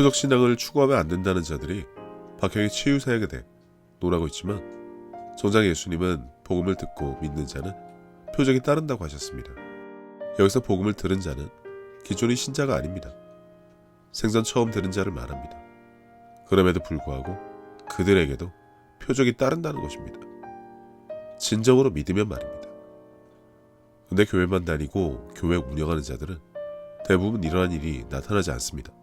표적 신앙을 추구하면 안 된다는 자들이 박형의 치유 사역에 대해 논하고 있지만 정작 예수님은 복음을 듣고 믿는 자는 표적이 따른다고 하셨습니다. 여기서 복음을 들은 자는 기존의 신자가 아닙니다. 생전 처음 들은 자를 말합니다. 그럼에도 불구하고 그들에게도 표적이 따른다는 것입니다. 진정으로 믿으면 말입니다. 근데 교회만 다니고 교회 운영하는 자들은 대부분 이러한 일이 나타나지 않습니다.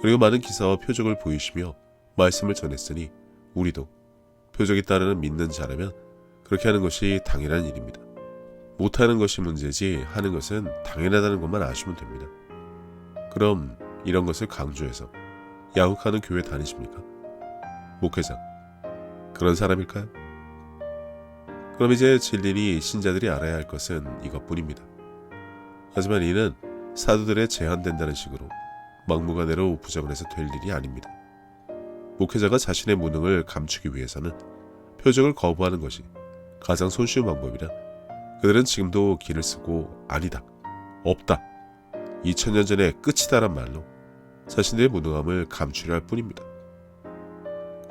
그리고 많은 기사와 표적을 보이시며 말씀을 전했으니 우리도 표적이 따르는 믿는 자라면 그렇게 하는 것이 당연한 일입니다. 못하는 것이 문제지 하는 것은 당연하다는 것만 아시면 됩니다. 그럼 이런 것을 강조해서 야욱하는 교회 다니십니까? 목회자 그런 사람일까요? 그럼 이제 진리니 신자들이 알아야 할 것은 이것뿐입니다. 하지만 이는 사도들의 제한된다는 식으로 막무가내로 부정을 해서 될 일이 아닙니다. 목회자가 자신의 무능을 감추기 위해서는 표적을 거부하는 것이 가장 손쉬운 방법이라 그들은 지금도 길을 쓰고 아니다, 없다, 2000년 전에 끝이다란 말로 자신들의 무능함을 감추려 할 뿐입니다.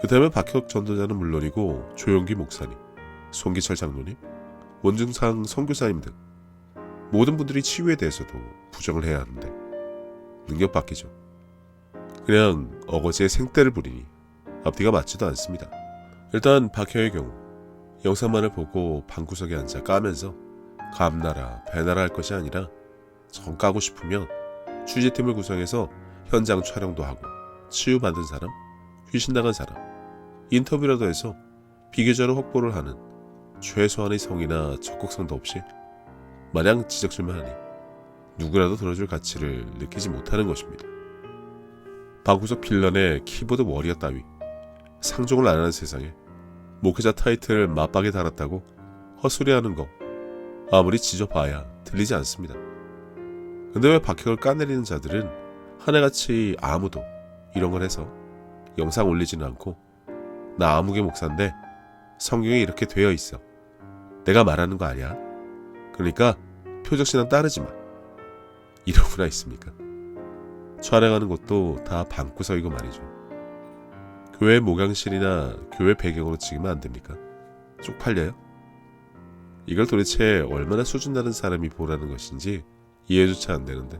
그 다음에 박혁 전도자는 물론이고 조용기 목사님, 송기철 장로님, 원중상 선교사님 등 모든 분들이 치유에 대해서도 부정을 해야 하는데 능력받기죠. 그냥 어거지에 생떼를 부리니 앞뒤가 맞지도 않습니다. 일단 박혀의 경우 영상만을 보고 방구석에 앉아 까면서 감나라 배나라 할 것이 아니라 정 까고 싶으면 취재팀을 구성해서 현장 촬영도 하고 치유받은 사람, 귀신당한 사람, 인터뷰라도 해서 비교자로 확보를 하는 최소한의 성이나 적극성도 없이 마냥 지적질만 하니 누구라도 들어줄 가치를 느끼지 못하는 것입니다. 방구석 빌런의 키보드 워리어 따위 상종을 안 하는 세상에 목회자 타이틀을 맞박에 달았다고 헛소리하는 거 아무리 지져봐야 들리지 않습니다. 근데 왜 박혁을 까내리는 자들은 하나같이 아무도 이런 걸 해서 영상 올리지는 않고 나 아무개 목사인데 성경에 이렇게 되어 있어. 내가 말하는 거 아니야. 그러니까 표적신앙 따르지 마. 이러구나 있습니까? 촬영하는 것도 다 방구석이고 말이죠. 교회 목양실이나 교회 배경으로 찍으면 안 됩니까? 쪽팔려요? 이걸 도대체 얼마나 수준 다른 사람이 보라는 것인지 이해조차 안 되는데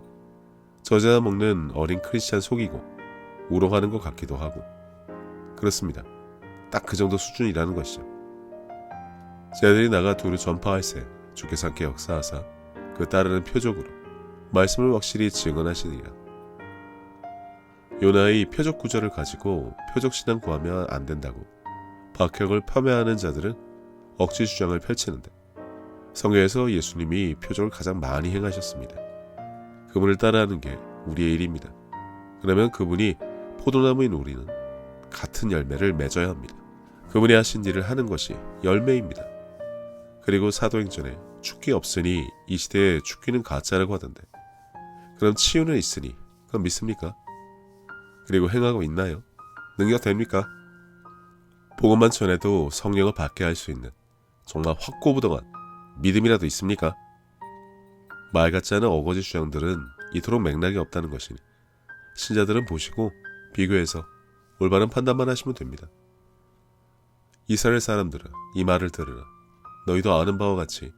저자 먹는 어린 크리스찬 속이고 우롱하는 것 같기도 하고 그렇습니다. 딱 그 정도 수준이라는 것이죠. 쟤들이 나가 두루 전파할세 주께서 함께 역사하사 그 따르는 표적으로 말씀을 확실히 증언하시니라. 요나의 표적 구절을 가지고 표적 신앙 구하면 안 된다고 박혁을 폄훼하는 자들은 억지 주장을 펼치는데 성경에서 예수님이 표적을 가장 많이 행하셨습니다. 그분을 따라하는 게 우리의 일입니다. 그러면 그분이 포도나무인 우리는 같은 열매를 맺어야 합니다. 그분이 하신 일을 하는 것이 열매입니다. 그리고 사도행전에 축기 없으니 이 시대에 축기는 가짜라고 하던데 그럼 치유는 있으니 그럼 믿습니까? 그리고 행하고 있나요? 능력 됩니까? 복음만 전해도 성령을 받게 할 수 있는 정말 확고부동한 믿음이라도 있습니까? 말 같지 않은 어거지 주장들은 이토록 맥락이 없다는 것이니 신자들은 보시고 비교해서 올바른 판단만 하시면 됩니다. 이스라엘 사람들은 이 말을 들으라. 너희도 아는 바와 같이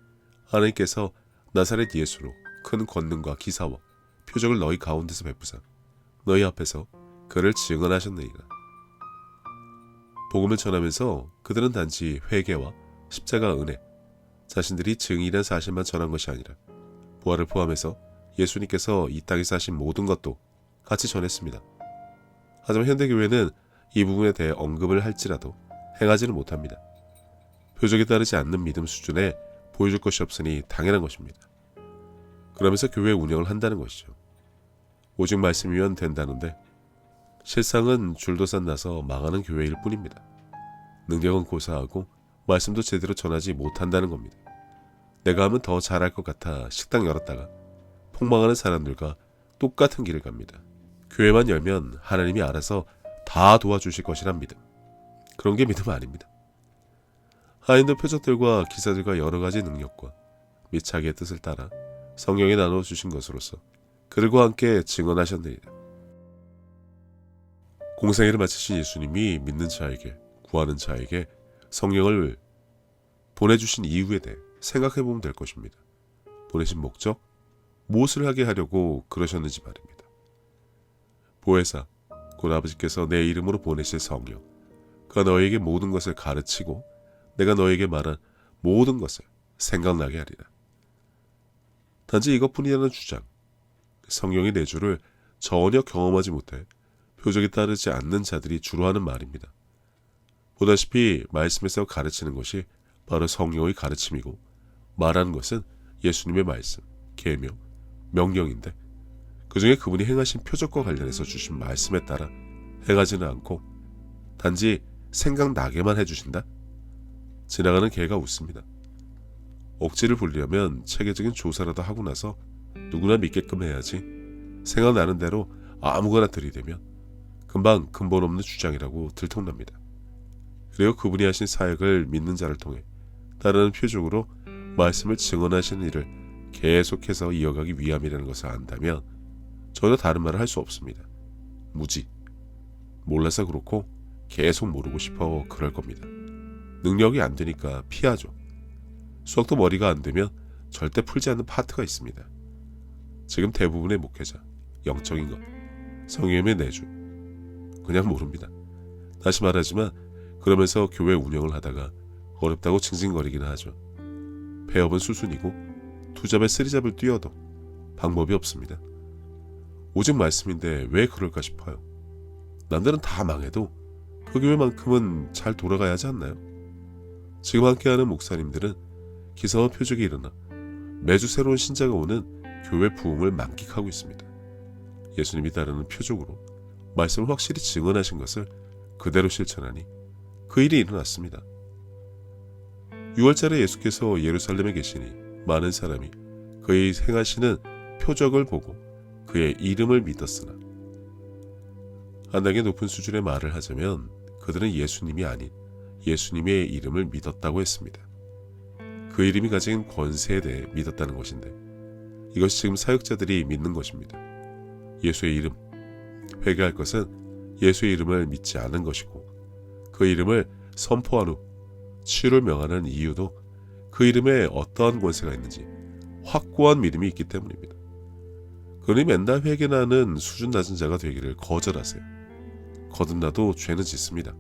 하나님께서 나사렛 예수로 큰 권능과 기사와 표적을 너희 가운데서 베푸사 너희 앞에서 그를 증언하셨느니라. 복음을 전하면서 그들은 단지 회개와 십자가 은혜, 자신들이 증인이란 사실만 전한 것이 아니라 부활을 포함해서 예수님께서 이 땅에서 하신 모든 것도 같이 전했습니다. 하지만 현대교회는 이 부분에 대해 언급을 할지라도 행하지는 못합니다. 표적에 따르지 않는 믿음 수준에 보여줄 것이 없으니 당연한 것입니다. 그러면서 교회 운영을 한다는 것이죠. 오직 말씀이면 된다는데 실상은 줄도산 나서 망하는 교회일 뿐입니다. 능력은 고사하고 말씀도 제대로 전하지 못한다는 겁니다. 내가 하면 더 잘할 것 같아 식당 열었다가 폭망하는 사람들과 똑같은 길을 갑니다. 교회만 열면 하나님이 알아서 다 도와주실 것이란 믿음. 그런 게 믿음 아닙니다. 하인도 표적들과 기사들과 여러 가지 능력과 및 자기의 뜻을 따라 성령이 나눠 주신 것으로서 그들과 함께 증언하셨느니라. 공생애를 마치신 예수님이 믿는 자에게 구하는 자에게 성령을 보내주신 이유에 대해 생각해 보면 될 것입니다. 보내신 목적, 무엇을 하게 하려고 그러셨는지 말입니다. 보혜사, 곧 아버지께서 내 이름으로 보내실 성령, 그가 너에게 모든 것을 가르치고 내가 너에게 말한 모든 것을 생각나게 하리라. 단지 이것뿐이라는 주장, 성령의 내주를 전혀 경험하지 못해 표적이 따르지 않는 자들이 주로 하는 말입니다. 보다시피 말씀에서 가르치는 것이 바로 성령의 가르침이고 말하는 것은 예수님의 말씀, 계명, 명령인데 그 중에 그분이 행하신 표적과 관련해서 주신 말씀에 따라 행하지는 않고 단지 생각나게만 해주신다? 지나가는 개가 웃습니다. 억지를 부리려면 체계적인 조사라도 하고 나서 누구나 믿게끔 해야지 생각나는 대로 아무거나 들이대면 금방 근본 없는 주장이라고 들통납니다. 그리고 그분이 하신 사역을 믿는 자를 통해 따르는 표적으로 말씀을 증언하시는 일을 계속해서 이어가기 위함이라는 것을 안다면 전혀 다른 말을 할 수 없습니다. 무지. 몰라서 그렇고 계속 모르고 싶어 그럴 겁니다. 능력이 안 되니까 피하죠. 수학도 머리가 안 되면 절대 풀지 않는 파트가 있습니다. 지금 대부분의 목회자, 영적인 것, 성령의 내주, 그냥 모릅니다. 다시 말하지만 그러면서 교회 운영을 하다가 어렵다고 징징거리기는 하죠. 폐업은 수순이고 투잡에 쓰리잡을 뛰어도 방법이 없습니다. 오직 말씀인데 왜 그럴까 싶어요. 남들은 다 망해도 그 교회만큼은 잘 돌아가야 하지 않나요? 지금 함께하는 목사님들은 기사와 표적이 일어나 매주 새로운 신자가 오는 교회 부흥을 만끽하고 있습니다. 예수님이 따르는 표적으로 말씀을 확실히 증언하신 것을 그대로 실천하니 그 일이 일어났습니다. 6월달에 예수께서 예루살렘에 계시니 많은 사람이 그의 행하시는 표적을 보고 그의 이름을 믿었으나 한당의 높은 수준의 말을 하자면 그들은 예수님이 아닌 예수님의 이름을 믿었다고 했습니다. 그 이름이 가진 권세에 대해 믿었다는 것인데 이것이 지금 사역자들이 믿는 것입니다. 예수의 이름, 회개할 것은 예수의 이름을 믿지 않은 것이고 그 이름을 선포한 후 치유를 명하는 이유도 그 이름에 어떠한 권세가 있는지 확고한 믿음이 있기 때문입니다. 그러니 맨날 회개나는 수준 낮은 자가 되기를 거절하세요. 거듭나도 죄는 짓습니다.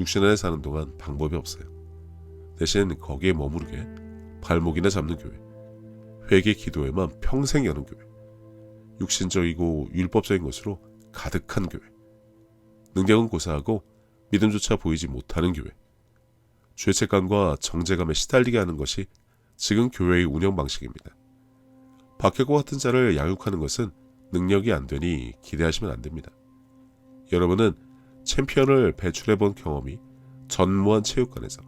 육신 안에 사는 동안 방법이 없어요. 대신 거기에 머무르게 발목이나 잡는 교회, 회개 기도에만 평생 여는 교회, 육신적이고 율법적인 것으로 가득한 교회, 능력은 고사하고 믿음조차 보이지 못하는 교회, 죄책감과 정제감에 시달리게 하는 것이 지금 교회의 운영 방식입니다. 박해고 같은 자를 양육하는 것은 능력이 안 되니 기대하시면 안 됩니다. 여러분은 챔피언을 배출해 본 경험이 전무한 체육관에서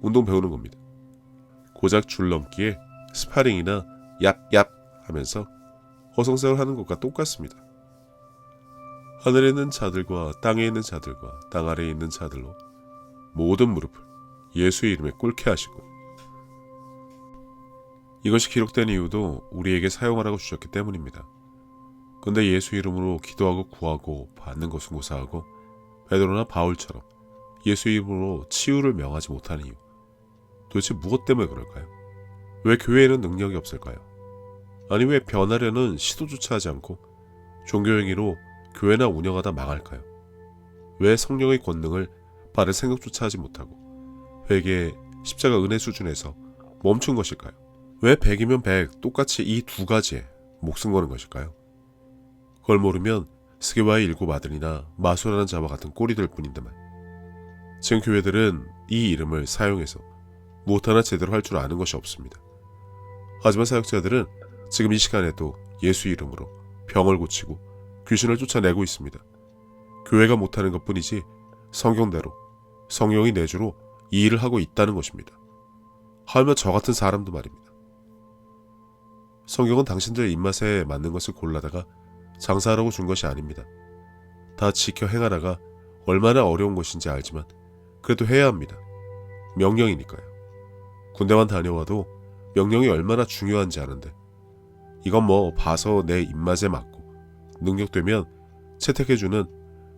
운동 배우는 겁니다. 고작 줄넘기에 스파링이나 얍얍 하면서 허송세월 하는 것과 똑같습니다. 하늘에 있는 자들과 땅에 있는 자들과 땅 아래에 있는 자들로 모든 무릎을 예수의 이름에 꿇게 하시고 이것이 기록된 이유도 우리에게 사용하라고 주셨기 때문입니다. 근데 예수 이름으로 기도하고 구하고 받는 것은 고사하고 베드로나 바울처럼 예수 이름으로 치유를 명하지 못하는 이유 도대체 무엇 때문에 그럴까요? 왜 교회에는 능력이 없을까요? 아니 왜 변하려는 시도조차 하지 않고 종교행위로 교회나 운영하다 망할까요? 왜 성령의 권능을 바른 생각조차 하지 못하고 회개 십자가 은혜 수준에서 멈춘 것일까요? 왜 100이면 100 똑같이 이 두 가지에 목숨 거는 것일까요? 그걸 모르면 스게와의 일곱 아들이나 마소라는 자와 같은 꼴이 될 뿐인데만 지금 교회들은 이 이름을 사용해서 무엇 하나 제대로 할 줄 아는 것이 없습니다. 하지만 사역자들은 지금 이 시간에도 예수 이름으로 병을 고치고 귀신을 쫓아내고 있습니다. 교회가 못하는 것 뿐이지 성경대로 성령이 내주로 이 일을 하고 있다는 것입니다. 하면 저 같은 사람도 말입니다. 성경은 당신들의 입맛에 맞는 것을 골라다가 장사하라고 준 것이 아닙니다. 다 지켜 행하다가 얼마나 어려운 것인지 알지만 그래도 해야 합니다. 명령이니까요. 군대만 다녀와도 명령이 얼마나 중요한지 아는데 이건 뭐 봐서 내 입맛에 맞고 능력되면 채택해주는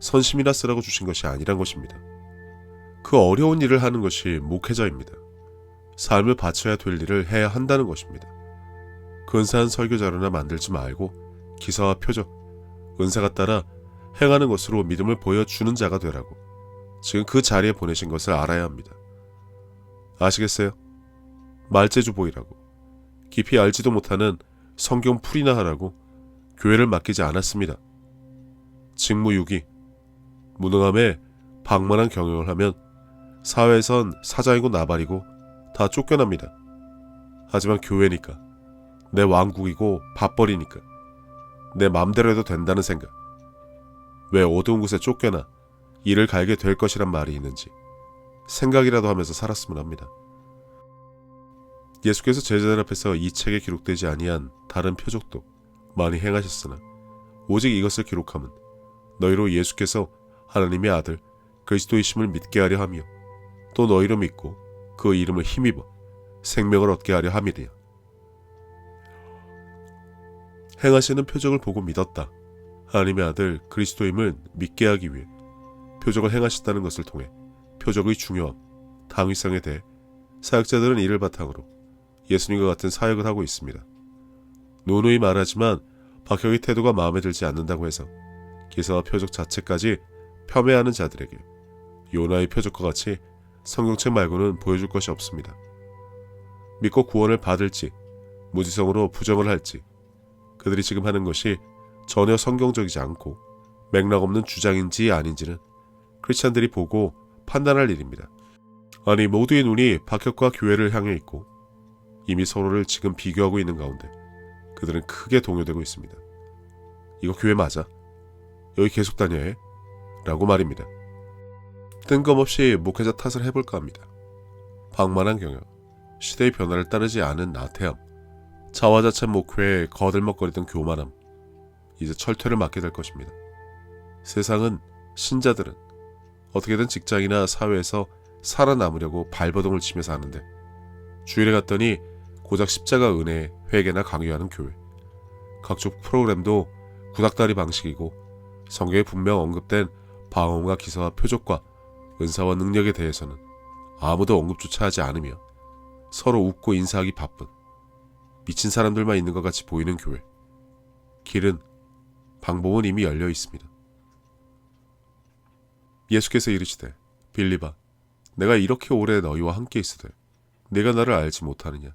선심이나 쓰라고 주신 것이 아니란 것입니다. 그 어려운 일을 하는 것이 목회자입니다. 삶을 바쳐야 될 일을 해야 한다는 것입니다. 근사한 설교 자료나 만들지 말고 기사와 표적, 은사가 따라 행하는 것으로 믿음을 보여주는 자가 되라고 지금 그 자리에 보내신 것을 알아야 합니다. 아시겠어요? 말재주 보이라고 깊이 알지도 못하는 성경 풀이나 하라고 교회를 맡기지 않았습니다. 직무유기, 무능함에 방만한 경영을 하면 사회에선 사장이고 나발이고 다 쫓겨납니다. 하지만 교회니까 내 왕국이고 밥벌이니까 내 맘대로 해도 된다는 생각. 왜 어두운 곳에 쫓겨나 일을 갈게 될 것이란 말이 있는지 생각이라도 하면서 살았으면 합니다. 예수께서 제자들 앞에서 이 책에 기록되지 아니한 다른 표적도 많이 행하셨으나 오직 이것을 기록함은 너희로 예수께서 하나님의 아들 그리스도이심을 믿게 하려 하며 또 너희로 믿고 그 이름을 힘입어 생명을 얻게 하려 함이리라. 행하시는 표적을 보고 믿었다. 하나님의 아들 그리스도임을 믿게 하기 위해 표적을 행하셨다는 것을 통해 표적의 중요함, 당위성에 대해 사역자들은 이를 바탕으로 예수님과 같은 사역을 하고 있습니다. 노노히 말하지만 박형의 태도가 마음에 들지 않는다고 해서 기사와 표적 자체까지 폄훼하는 자들에게 요나의 표적과 같이 성경책 말고는 보여줄 것이 없습니다. 믿고 구원을 받을지 무지성으로 부정을 할지 그들이 지금 하는 것이 전혀 성경적이지 않고 맥락 없는 주장인지 아닌지는 크리스찬들이 보고 판단할 일입니다. 아니 모두의 눈이 박혁과 교회를 향해 있고 이미 서로를 지금 비교하고 있는 가운데 그들은 크게 동요되고 있습니다. 이거 교회 맞아? 여기 계속 다녀야 해? 라고 말입니다. 뜬금없이 목회자 탓을 해볼까 합니다. 방만한 경영, 시대의 변화를 따르지 않은 나태함, 자화자찬 목회에 거들먹거리던 교만함, 이제 철퇴를 맞게 될 것입니다. 세상은 신자들은 어떻게든 직장이나 사회에서 살아남으려고 발버둥을 치며 사는데 주일에 갔더니 고작 십자가 은혜 회개나 강요하는 교회. 각종 프로그램도 구닥다리 방식이고 성경에 분명 언급된 방언과 기사와 표적과 은사와 능력에 대해서는 아무도 언급조차 하지 않으며 서로 웃고 인사하기 바쁜 미친 사람들만 있는 것 같이 보이는 교회. 길은 방법은 이미 열려 있습니다. 예수께서 이르시되 빌리바 내가 이렇게 오래 너희와 함께 있으되 내가 나를 알지 못하느냐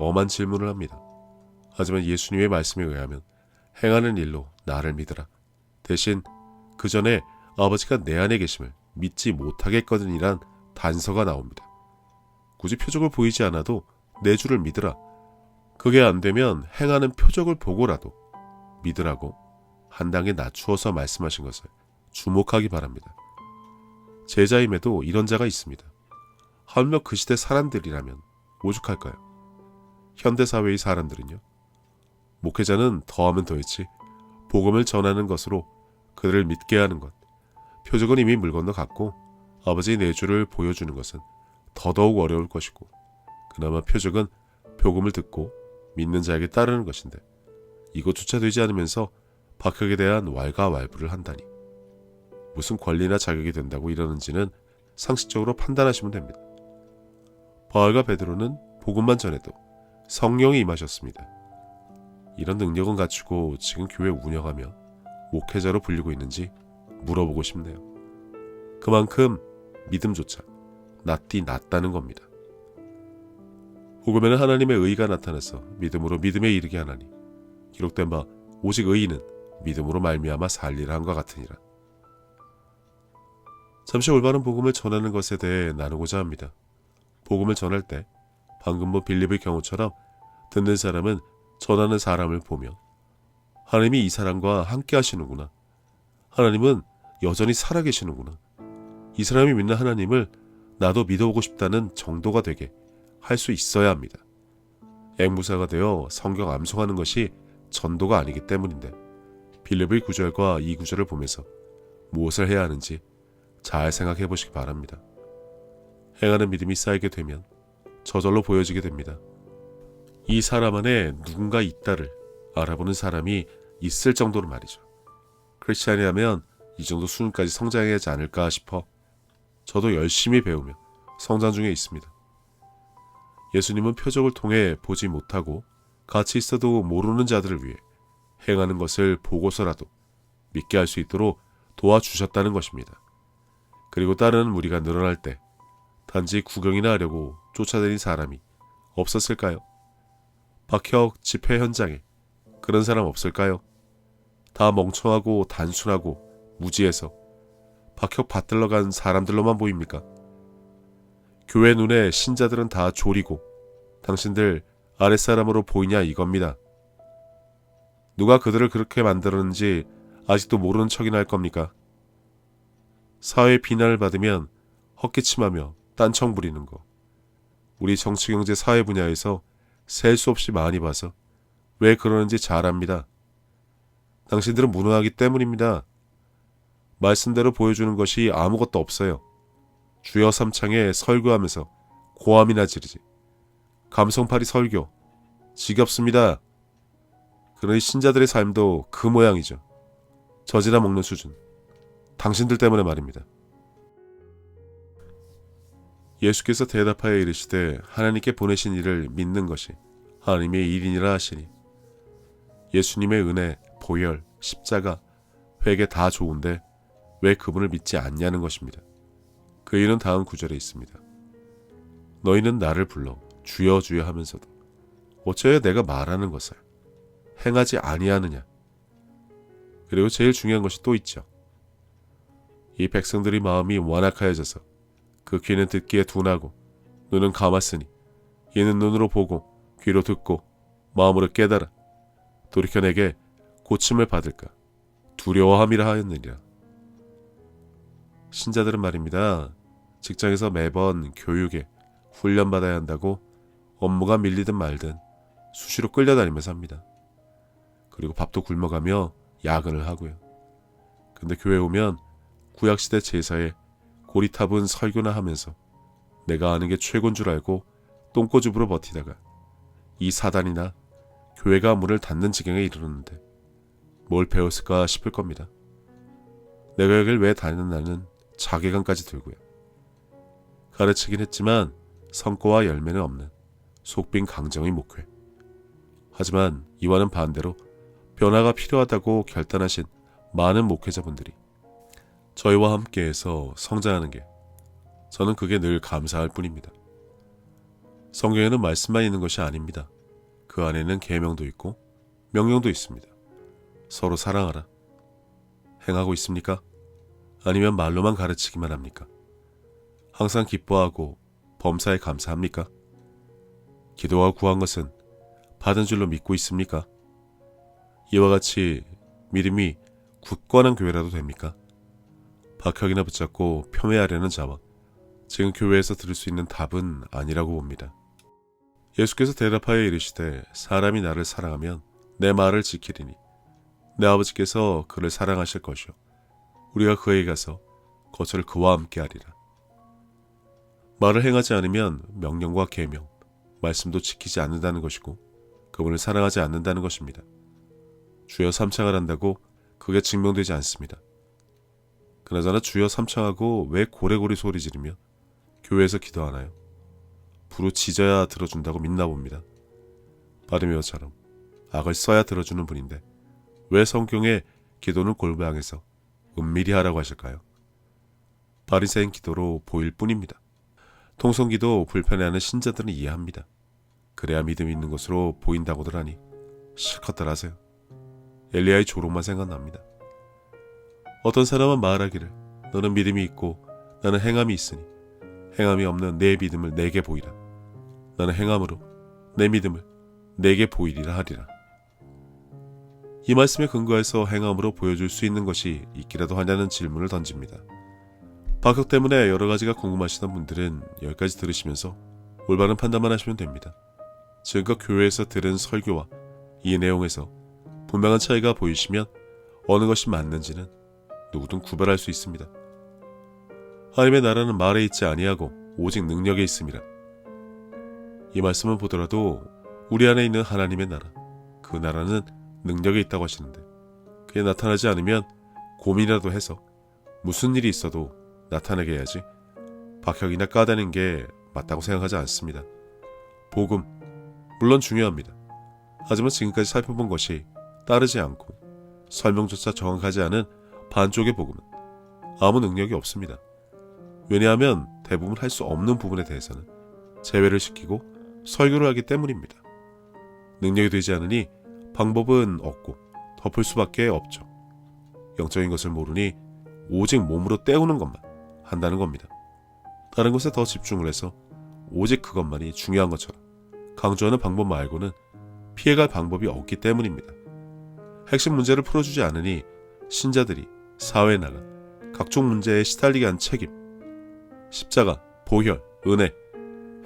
엄한 질문을 합니다. 하지만 예수님의 말씀에 의하면 행하는 일로 나를 믿으라. 대신 그 전에 아버지가 내 안에 계심을 믿지 못하겠거든이란 단서가 나옵니다. 굳이 표적을 보이지 않아도 내 주를 믿으라. 그게 안 되면 행하는 표적을 보고라도 믿으라고 한 단계 낮추어서 말씀하신 것을 주목하기 바랍니다. 제자임에도 이런 자가 있습니다. 하물며 그 시대 사람들이라면 오죽할까요? 현대 사회의 사람들은요. 목회자는 더하면 더했지 복음을 전하는 것으로 그들을 믿게 하는 것. 표적은 이미 물 건너 갔고 아버지의 내주를 보여주는 것은 더더욱 어려울 것이고 그나마 표적은 복음을 듣고 믿는 자에게 따르는 것인데 이것조차 되지 않으면서 박혁에 대한 왈가왈부를 한다니 무슨 권리나 자격이 된다고 이러는지는 상식적으로 판단하시면 됩니다. 바알과 베드로는 복음만 전해도 성령이 임하셨습니다. 이런 능력은 갖추고 지금 교회 운영하며 목회자로 불리고 있는지 물어보고 싶네요. 그만큼 믿음조차 낫디 낫다는 겁니다. 복음에는 하나님의 의가 나타나서 믿음으로 믿음에 이르게 하나니 기록된 바 오직 의인은 믿음으로 말미암아 살리라 한과 같으니라. 잠시 올바른 복음을 전하는 것에 대해 나누고자 합니다. 복음을 전할 때 방금 본 빌립의 경우처럼 듣는 사람은 전하는 사람을 보며 하나님이 이 사람과 함께 하시는구나. 하나님은 여전히 살아계시는구나. 이 사람이 믿는 하나님을 나도 믿어보고 싶다는 정도가 되게 할 수 있어야 합니다. 앵무사가 되어 성경 암송하는 것이 전도가 아니기 때문인데 빌립의 구절과 이 구절을 보면서 무엇을 해야 하는지 잘 생각해 보시기 바랍니다. 행하는 믿음이 쌓이게 되면 저절로 보여지게 됩니다. 이 사람 안에 누군가 있다를 알아보는 사람이 있을 정도로 말이죠. 크리스찬이라면 이 정도 수준까지 성장해야 하지 않을까 싶어 저도 열심히 배우며 성장 중에 있습니다. 예수님은 표적을 통해 보지 못하고 같이 있어도 모르는 자들을 위해 행하는 것을 보고서라도 믿게 할 수 있도록 도와주셨다는 것입니다. 그리고 다른 무리가 늘어날 때 단지 구경이나 하려고 쫓아다닌 사람이 없었을까요? 박혁 집회 현장에 그런 사람 없을까요? 다 멍청하고 단순하고 무지해서 박혁 받들러 간 사람들로만 보입니까? 교회 눈에 신자들은 다 졸이고 당신들 아랫사람으로 보이냐 이겁니다. 누가 그들을 그렇게 만들었는지 아직도 모르는 척이나 할 겁니까? 사회 비난을 받으면 헛기침하며 딴청 부리는 거. 우리 정치, 경제, 사회 분야에서 셀 수 없이 많이 봐서 왜 그러는지 잘 압니다. 당신들은 무능하기 때문입니다. 말씀대로 보여주는 것이 아무것도 없어요. 주여 삼창에 설교하면서 고함이나 지르지. 감성파리 설교. 지겹습니다. 그러니 신자들의 삶도 그 모양이죠. 젖이나 먹는 수준. 당신들 때문에 말입니다. 예수께서 대답하여 이르시되 하나님께 보내신 이를 믿는 것이 하나님의 일이니라 하시니 예수님의 은혜, 보혈, 십자가, 회개 다 좋은데 왜 그분을 믿지 않냐는 것입니다. 그 이유는 다음 구절에 있습니다. 너희는 나를 불러 주여 주여 하면서도 어째야 내가 말하는 것을 행하지 아니하느냐. 그리고 제일 중요한 것이 또 있죠. 이 백성들이 마음이 완악하여져서 그 귀는 듣기에 둔하고 눈은 감았으니 이는 눈으로 보고 귀로 듣고 마음으로 깨달아 돌이켜 내게 고침을 받을까 두려워함이라 하였느니라. 신자들은 말입니다. 직장에서 매번 교육에 훈련받아야 한다고 업무가 밀리든 말든 수시로 끌려다니면서 합니다. 그리고 밥도 굶어가며 야근을 하고요. 근데 교회 오면 구약시대 제사에 고리탑은 설교나 하면서 내가 아는 게 최고인 줄 알고 똥꼬집으로 버티다가 이 사단이나 교회가 문을 닫는 지경에 이르렀는데 뭘 배웠을까 싶을 겁니다. 내가 여길 왜 다녔나는 자괴감까지 들고요. 가르치긴 했지만 성과와 열매는 없는 속빈 강정의 목회. 하지만 이와는 반대로 변화가 필요하다고 결단하신 많은 목회자분들이 저희와 함께해서 성장하는 게 저는 그게 늘 감사할 뿐입니다. 성경에는 말씀만 있는 것이 아닙니다. 그 안에는 계명도 있고 명령도 있습니다. 서로 사랑하라. 행하고 있습니까? 아니면 말로만 가르치기만 합니까? 항상 기뻐하고 범사에 감사합니까? 기도와 구한 것은 받은 줄로 믿고 있습니까? 이와 같이 믿음이 굳건한 교회라도 됩니까? 박혁이나 붙잡고 폄훼하려는 자와 지금 교회에서 들을 수 있는 답은 아니라고 봅니다. 예수께서 대답하여 이르시되 사람이 나를 사랑하면 내 말을 지키리니 내 아버지께서 그를 사랑하실 것이요 우리가 그에게 가서 거처를 그와 함께 하리라. 말을 행하지 않으면 명령과 계명, 말씀도 지키지 않는다는 것이고 그분을 사랑하지 않는다는 것입니다. 주여 삼창을 한다고 그게 증명되지 않습니다. 그나저나 주여 삼창하고 왜 고래고래 소리 지르며 교회에서 기도하나요? 부르짖어야 들어준다고 믿나 봅니다. 바르미어처럼 악을 써야 들어주는 분인데 왜 성경에 기도는 골방에서 은밀히 하라고 하실까요? 바리새인 기도로 보일 뿐입니다. 통성기도 불편해하는 신자들은 이해합니다. 그래야 믿음 있는 것으로 보인다고들 하니 실컷들 하세요. 엘리야의 조롱만 생각납니다. 어떤 사람은 말하기를 너는 믿음이 있고 나는 행함이 있으니 행함이 없는 내 믿음을 내게 보이라. 나는 행함으로 내 믿음을 내게 보이리라 하리라. 이 말씀에 근거해서 행함으로 보여줄 수 있는 것이 있기라도 하냐는 질문을 던집니다. 박혁 때문에 여러 가지가 궁금하시던 분들은 여기까지 들으시면서 올바른 판단만 하시면 됩니다. 지금껏 교회에서 들은 설교와 이 내용에서 분명한 차이가 보이시면 어느 것이 맞는지는 누구든 구별할 수 있습니다. 하나님의 나라는 말에 있지 아니하고 오직 능력에 있습니다. 이 말씀을 보더라도 우리 안에 있는 하나님의 나라, 그 나라는 능력에 있다고 하시는데 그게 나타나지 않으면 고민이라도 해서 무슨 일이 있어도 나타내게 해야지 박혁이나 까대는 게 맞다고 생각하지 않습니다. 복음, 물론 중요합니다. 하지만 지금까지 살펴본 것이 따르지 않고 설명조차 정확하지 않은 반쪽의 복음은 아무 능력이 없습니다. 왜냐하면 대부분 할 수 없는 부분에 대해서는 제외를 시키고 설교를 하기 때문입니다. 능력이 되지 않으니 방법은 없고 덮을 수밖에 없죠. 영적인 것을 모르니 오직 몸으로 때우는 것만 한다는 겁니다. 다른 것에 더 집중을 해서 오직 그것만이 중요한 것처럼 강조하는 방법 말고는 피해갈 방법이 없기 때문입니다. 핵심 문제를 풀어주지 않으니 신자들이 사회에 나가 각종 문제에 시달리게 한 책임, 십자가, 보혈, 은혜,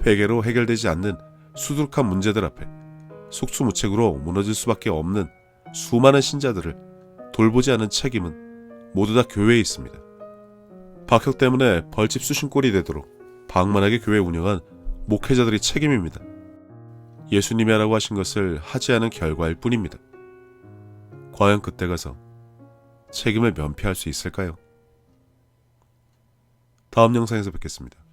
회개로 해결되지 않는 수두룩한 문제들 앞에 속수무책으로 무너질 수밖에 없는 수많은 신자들을 돌보지 않은 책임은 모두 다 교회에 있습니다. 박혁 때문에 벌집 수신 꼴이 되도록 방만하게 교회 운영한 목회자들이 책임입니다. 예수님이 하라고 하신 것을 하지 않은 결과일 뿐입니다. 과연 그때 가서 책임을 면피할 수 있을까요? 다음 영상에서 뵙겠습니다.